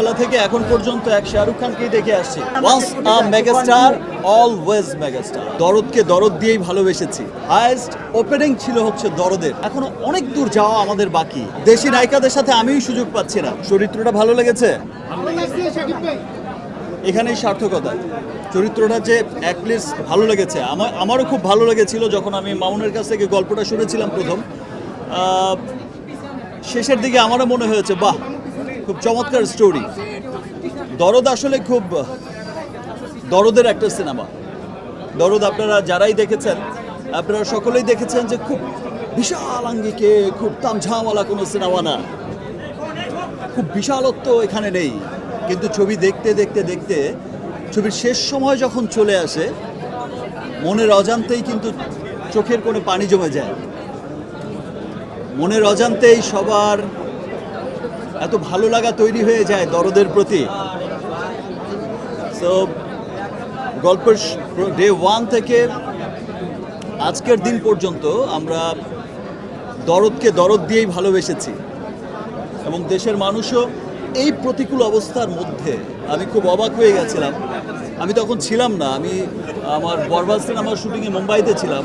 ছোটবেলা থেকে এখন পর্যন্ত এক শাহরুখ খানকেই দেখে আসছি। Once a megastar always megastar দরদকে দরদ দিয়েই ভালোবেসেছি। হায়েস্ট ওপেনিং ছিল হচ্ছে দরদের। এখনও অনেক দূর যাওয়া আমাদের বাকি। দেশি নায়িকাদের সাথে আমিই সুযোগ পাচ্ছি না। চরিত্রটা ভালো লেগেছে? এখানেই সার্থকতা। চরিত্রটা যে অ্যাটলিস্ট ভালো লেগেছে। আমার আমারও খুব ভালো লেগেছিল যখন আমি মামুনের কাছ থেকে গল্পটা শুনেছিলাম প্রথম। শেষের দিকে আমারও মনে হয়েছে, বাহ! খুব চমৎকার স্টোরি দরদ আসলে খুব, দরদের একটা সিনেমা দরদ আপনারা যারাই দেখেছেন, আপনারা সকলেই দেখেছেন যে খুব বিশাল আঙ্গিকে খুব তামঝামওয়ালা কোনো সিনেমা না। খুব বিশালত্ব এখানে নেই। কিন্তু ছবি দেখতে দেখতে দেখতে, ছবির শেষ সময় যখন চলে আসে, মনের অজান্তেই কিন্তু চোখের কোনো পানি জমে যায়। মনের অজান্তেই সবার এত ভালো লাগা তৈরি হয়ে যায় দরদের প্রতি। সো গল্পের ডে ওয়ান থেকে আজকের দিন পর্যন্ত আমরা দরদকে দরদ দিয়েই ভালোবেসেছি। এবং দেশের মানুষও এই প্রতিকূল অবস্থার মধ্যে আমি খুব অবাক হয়ে গেছিলাম। আমি তখন ছিলাম না, আমি আমার বরবাদ সিনেমার শুটিংয়ে মুম্বাইতে ছিলাম।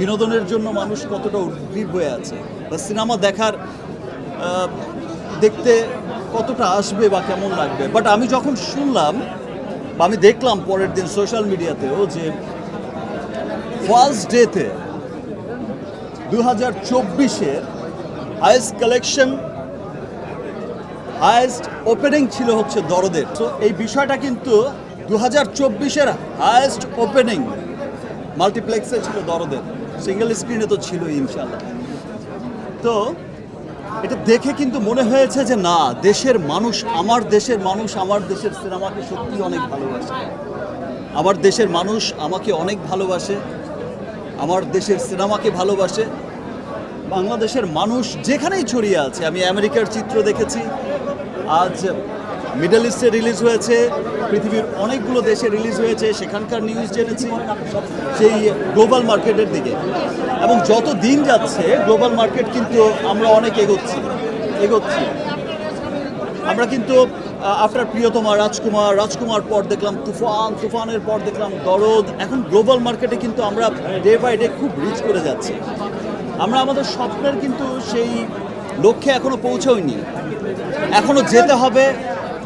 বিনোদনের জন্য মানুষ কতটা উদ্গ্রীব হয়ে আছে বা সিনেমা দেখার দেখতে কতটা আসবে বা কেমন লাগবে। বাট আমি যখন শুনলাম বা আমি দেখলাম পরের দিন সোশ্যাল মিডিয়াতেও যে ফার্স্ট ডেতে দু হাজার চব্বিশের হায়েস্ট কালেকশন হায়েস্ট ওপেনিং ছিল হচ্ছে দরদের। তো এই বিষয়টা কিন্তু দু হাজার চব্বিশের হায়েস্ট ওপেনিং মাল্টিপ্লেক্সে ছিল দরদের। সিঙ্গেল স্ক্রিনে তো ছিল ইনশাল্লাহ তো এটা দেখে কিন্তু মনে হয়েছে যে না, দেশের মানুষ, আমার দেশের মানুষ, আমার দেশের সিনেমাকে সত্যি অনেক ভালোবাসে। আমার দেশের মানুষ আমাকে অনেক ভালোবাসে, আমার দেশের সিনেমাকে ভালোবাসে। বাংলাদেশের মানুষ যেখানেই ছড়িয়ে আছে, আমি আমেরিকার চিত্র দেখেছি। আজ মিডল ইস্টে রিলিজ হয়েছে পৃথিবীর অনেকগুলো দেশে রিলিজ হয়েছে, সেখানকার নিউজ জেনেছি সেই গ্লোবাল মার্কেটের দিকে। এবং যত দিন যাচ্ছে গ্লোবাল মার্কেট কিন্তু আমরা অনেক এগোচ্ছি এগোচ্ছি। আমরা কিন্তু আফটার প্রিয়তমা, রাজকুমার রাজকুমার পর দেখলাম তুফান, তুফানের পর দেখলাম দরদ। এখন গ্লোবাল মার্কেটে কিন্তু আমরা ডে বাই ডে খুব রিচ করে যাচ্ছি। আমরা আমাদের স্বপ্নের কিন্তু সেই লক্ষ্যে এখনও পৌঁছাইনি। এখনও যেতে হবে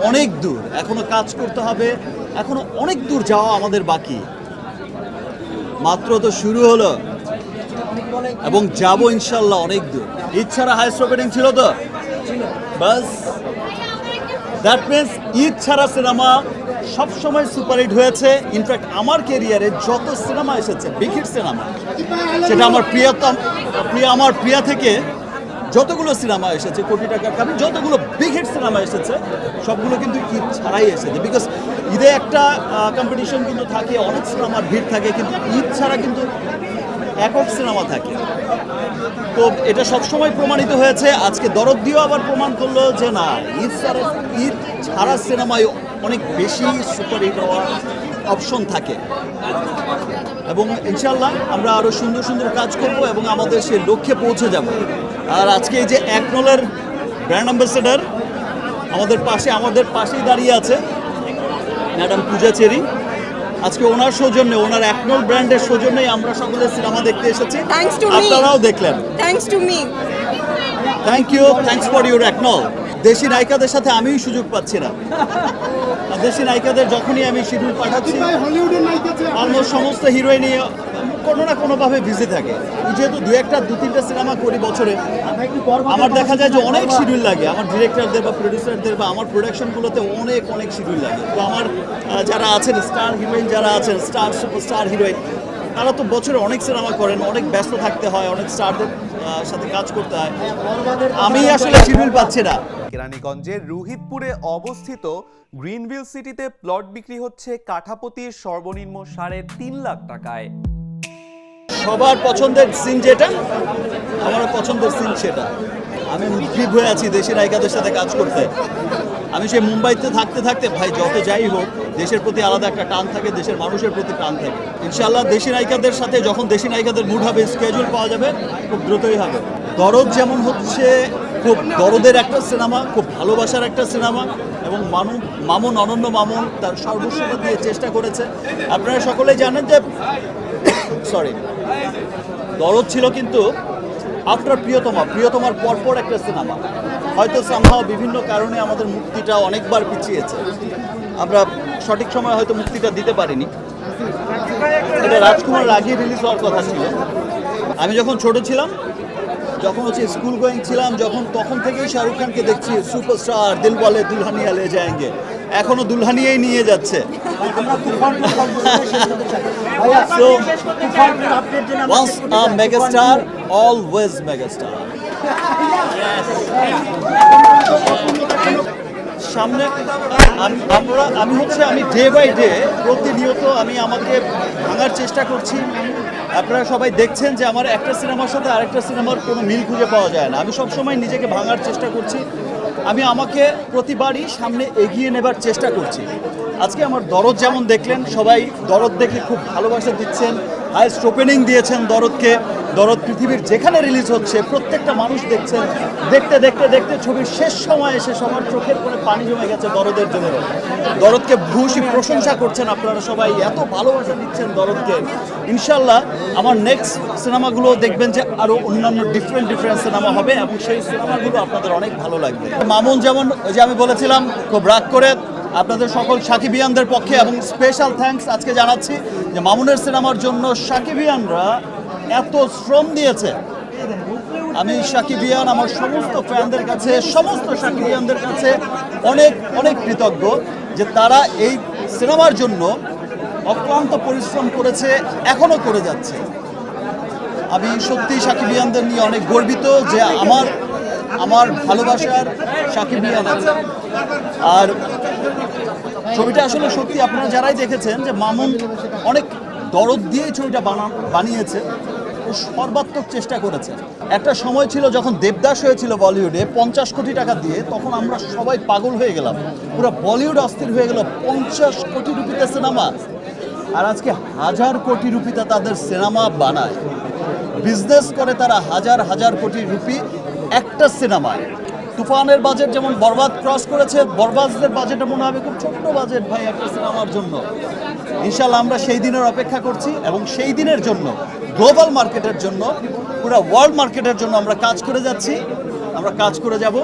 অনেক দূর। এখনও কাজ করতে হবে। এখনও অনেক দূর যাওয়া আমাদের বাকি। মাত্র তো শুরু হলো। এবং যাব ইনশাল্লাহ অনেক দূর। ইচ্ছারা হাইস্ট ওপেনিং ছিল তো? বাস। দ্যাট মিনস ঈদ ছাড়া সিনেমা সবসময় সুপারহিট হয়েছে। ইনফ্যাক্ট আমার কেরিয়ারে যত সিনেমা এসেছে, বিগ সিনেমা সেটা আমার প্রিয়তম প্রিয় আমার প্রিয়া থেকে যতগুলো সিনেমা এসেছে, কোটি টাকার কারণ যতগুলো বিগ হিট সিনেমা এসেছে, সবগুলো কিন্তু ঈদ ছাড়াই এসেছে। বিকজ ঈদে একটা কম্পিটিশন কিন্তু থাকে, অনেক সিনেমার ভিড় থাকে, কিন্তু ঈদ ছাড়া কিন্তু একক সিনেমা থাকে। তো এটা সবসময় প্রমাণিত হয়েছে। আজকে দরদ দিয়েও আবার প্রমাণ করল যে না, ঈদ ছাড়া ঈদ ছাড়া সিনেমায় অনেক বেশি সুপারহিট হওয়ার অপশন থাকে। এবং ইনশাল্লাহ আমরা আরও সুন্দর সুন্দর কাজ করব এবং আমাদের সেই লক্ষ্যে পৌঁছে যাব। আর আজকে এই যে একনলের ব্র্যান্ড অ্যাম্বাসেডার আমাদের পাশে আমাদের পাশেই দাঁড়িয়ে আছে ম্যাডাম পূজা চেরি। আজকে ওনার সৌজন্যে ওনার একনল ব্র্যান্ডের সৌজন্যেই আমরা সকলে সিনেমা দেখতে এসেছি. আপনারাও দেখলেন। Thanks to me thank you thanks for your একনল। দেশি নায়িকাদের সাথে আমিও সুযোগ পাচ্ছি না। দেশি নায়িকাদের যখনই আমি শিডিউল পাঠাচ্ছি অলমোস্ট সমস্ত হিরোইনই কোনো না কোনোভাবে ভিজে থাকে। যেহেতু দু একটা দু তিনটা সিনেমা করি বছরে। আমার দেখা যায় যে অনেক শিডিউল লাগে। আমার ডিরেক্টরদের বা প্রডিউসারদের বা আমার প্রোডাকশনগুলোতে অনেক অনেক শিডিউল লাগে। তো আমার যারা আছেন স্টার হিরোইন যারা আছেন স্টার সুপারস্টার হিরোইন তারা তো বছরে অনেক সিনেমা করেন অনেক ব্যস্ত থাকতে হয় অনেক স্টারদের সাথে কাজ করতে হয়। আমি আসলে শিডিউল পাচ্ছি না। কেরানীগঞ্জের রুহিতপুরে অবস্থিত গ্রিনভিল সিটিতে প্লট বিক্রি হচ্ছে কাঠাপতির সর্বনিম্ন সাড়ে তিন লাখ টাকায়। সবার পছন্দের সিন যেটা আমার পছন্দের সিন সেটা। আমি উদ্গ্রীব হয়ে আছি দেশের নায়িকাদের সাথে কাজ করতে। আমি সেই মুম্বাইতে থাকতে থাকতে ভাই যত যাই হোক দেশের প্রতি আলাদা একটা টান থাকে, দেশের মানুষের প্রতি টান থাকে। ইনশাল্লাহ দেশি নায়িকাদের সাথে যখন দেশি নায়িকাদের মুড হবে স্কেজুল পাওয়া যাবে, খুব দ্রুতই হবে। দরদ যেমন হচ্ছে, খুব দরদের একটা সিনেমা খুব ভালোবাসার একটা সিনেমা এবং মানু, মামুন, অনন্য মামুন তার সর্বস্বতা দিয়ে চেষ্টা করেছে। আপনারা সকলেই জানেন যে সরি দরদ ছিল কিন্তু আফটার প্রিয়তমা, প্রিয়তমার পরপর একটা সিনেমা হয়তো সামহাও বিভিন্ন কারণে আমাদের মুক্তিটা অনেকবার পিছিয়েছে। আমরা সঠিক সময় হয়তো মুক্তিটা দিতে পারিনি। এটা রাজকুমার আগে রিলিজ হওয়ার কথা ছিল। আমি যখন ছোট ছিলাম যখন হচ্ছে স্কুল গোয়িং ছিলাম যখন তখন থেকেই শাহরুখ খানকে দেখছি সুপারস্টার দিল বলে দুলহানিয়া লে যায়গে এখনও দুলহানিয়াই নিয়ে যাচ্ছে। Megastar, always megastar. সামনে, আম- আমরা আমি হচ্ছে, আমি ডে বাই ডে প্রতিনিয়ত আমি আমাকে ভাঙার চেষ্টা করছি। আপনারা সবাই দেখছেন যে আমার একটা সিনেমার সাথে আরেকটা সিনেমার কোনো মিল খুঁজে পাওয়া যায় না। আমি সবসময় নিজেকে ভাঙার চেষ্টা করছি। আমি আমাকে প্রতিবারই সামনে এগিয়ে নেবার চেষ্টা করছি। আজকে আমার দরদ যেমন দেখলেন, সবাই দরদ দেখে খুব ভালোবাসা দিচ্ছেন। হাইস্ট ওপেনিং দিয়েছেন দরদকে। দরদ পৃথিবীর যেখানে রিলিজ হচ্ছে প্রত্যেকটা মানুষ দেখছেন দেখতে দেখতে দেখতে ছবির শেষ সময় এসে সবার চোখের করে পানি জমে গেছে দরদের জন্য। দরদকে ভূষী প্রশংসা করছেন আপনারা সবাই, এত ভালোবাসা দিচ্ছেন দরদকে। ইনশাল্লাহ আমার নেক্সট সিনেমাগুলো দেখবেন যে আরও অন্যান্য ডিফারেন্ট ডিফারেন্ট সিনেমা হবে এবং সেই সিনেমাগুলো আপনাদের অনেক ভালো লাগবে। মামুন যেমন, ওই যে আমি বলেছিলাম, খুব রাগ করে আপনাদের সকল সাকিবিয়ানদের পক্ষে এবং স্পেশাল থ্যাঙ্কস আজকে জানাচ্ছি যে মামুনের সিনেমার জন্য সাকিবিয়ানরা এত শ্রম দিয়েছে। আমি সাকিবিয়ান আমার সমস্ত ফ্যানদের কাছে, সমস্ত সাকিবিয়ানদের কাছে অনেক অনেক কৃতজ্ঞ যে তারা এই সিনেমার জন্য অক্লান্ত পরিশ্রম করেছে, এখনও করে যাচ্ছে। আমি সত্যি সাকিবিয়ানদের নিয়ে অনেক গর্বিত যে আমার আমার ভালোবাসার সাকিবিয়ান আছে। আর ছবিটা আসলে সত্যি আপনারা যারাই দেখেছেন যে মামুন অনেক দরদ দিয়ে ছবিটা বানা, বানিয়েছে। সর্বাত্মক চেষ্টা করেছে। একটা সময় ছিল যখন দেবদাস হয়েছিল বলিউডে পঞ্চাশ কোটি টাকা দিয়ে, তখন আমরা সবাই পাগল হয়ে গেলাম। পুরো বলিউড অস্থির হয়ে গেল পঞ্চাশ কোটি রুপিতে সিনেমা। আর আজকে হাজার কোটি রুপিতে তাদের সিনেমা বানায়। বিজনেস করে তারা হাজার হাজার কোটি রুপি একটা সিনেমায়। তুফানের বাজেট যেমন বরবাদ ক্রস করেছে বরবাদদের বাজেটে মনে হবে খুব ছোট্ট বাজেট ভাই একটা সিনেমার জন্য। ইনশাল্লাহ আমরা সেই দিনের অপেক্ষা করছি এবং সেই দিনের জন্য গ্লোবাল মার্কেটের জন্য, পুরো ওয়ার্ল্ড মার্কেটের জন্য আমরা কাজ করে যাচ্ছি। আমরা কাজ করে যাব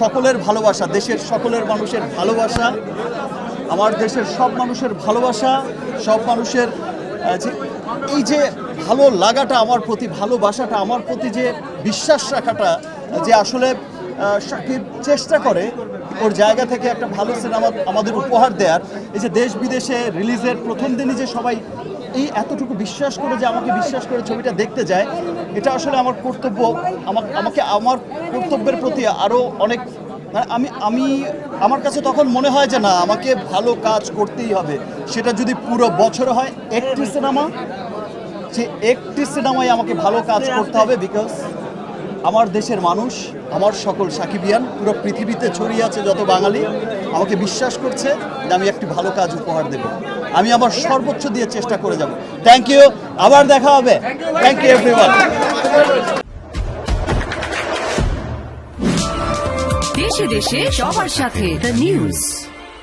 সকলের ভালোবাসা, দেশের সকলের মানুষের ভালোবাসা, আমার দেশের সব মানুষের ভালোবাসা, সব মানুষের এই যে ভালো লাগাটা আমার প্রতি, ভালোবাসাটা আমার প্রতি যে বিশ্বাস রাখাটা, যে আসলে সাকিব চেষ্টা করে ওর জায়গা থেকে একটা ভালো সিনেমা আমাদের উপহার দেওয়ার এই যে দেশ বিদেশে রিলিজের প্রথম দিনই যে সবাই এই এতটুকু বিশ্বাস করে যে আমাকে বিশ্বাস করে ছবিটা দেখতে যায়, এটা আসলে আমার কর্তব্য। আমাকে আমাকে আমার কর্তব্যের প্রতি আরও অনেক মানে আমি আমি, আমার কাছে তখন মনে হয় যে না, আমাকে ভালো কাজ করতেই হবে। সেটা যদি পুরো বছর হয়, একটি সিনেমা, সে একটি সিনেমায় আমাকে ভালো কাজ করতে হবে বিকজ আমার দেশের মানুষ, আমার সকল সাকিবিয়ান, পুরো পৃথিবীতে ছড়িয়ে আছে যত বাঙালি, আমাকে বিশ্বাস করছে যে আমি একটি ভালো কাজ উপহার দেব। আমি আমার সর্বোচ্চ দিয়ে চেষ্টা করে যাব। থ্যাংক ইউ আবার দেখা হবে। থ্যাংক ইউ এভরিওয়ান দেশে দেশে সবার সাথে দ্য নিউজ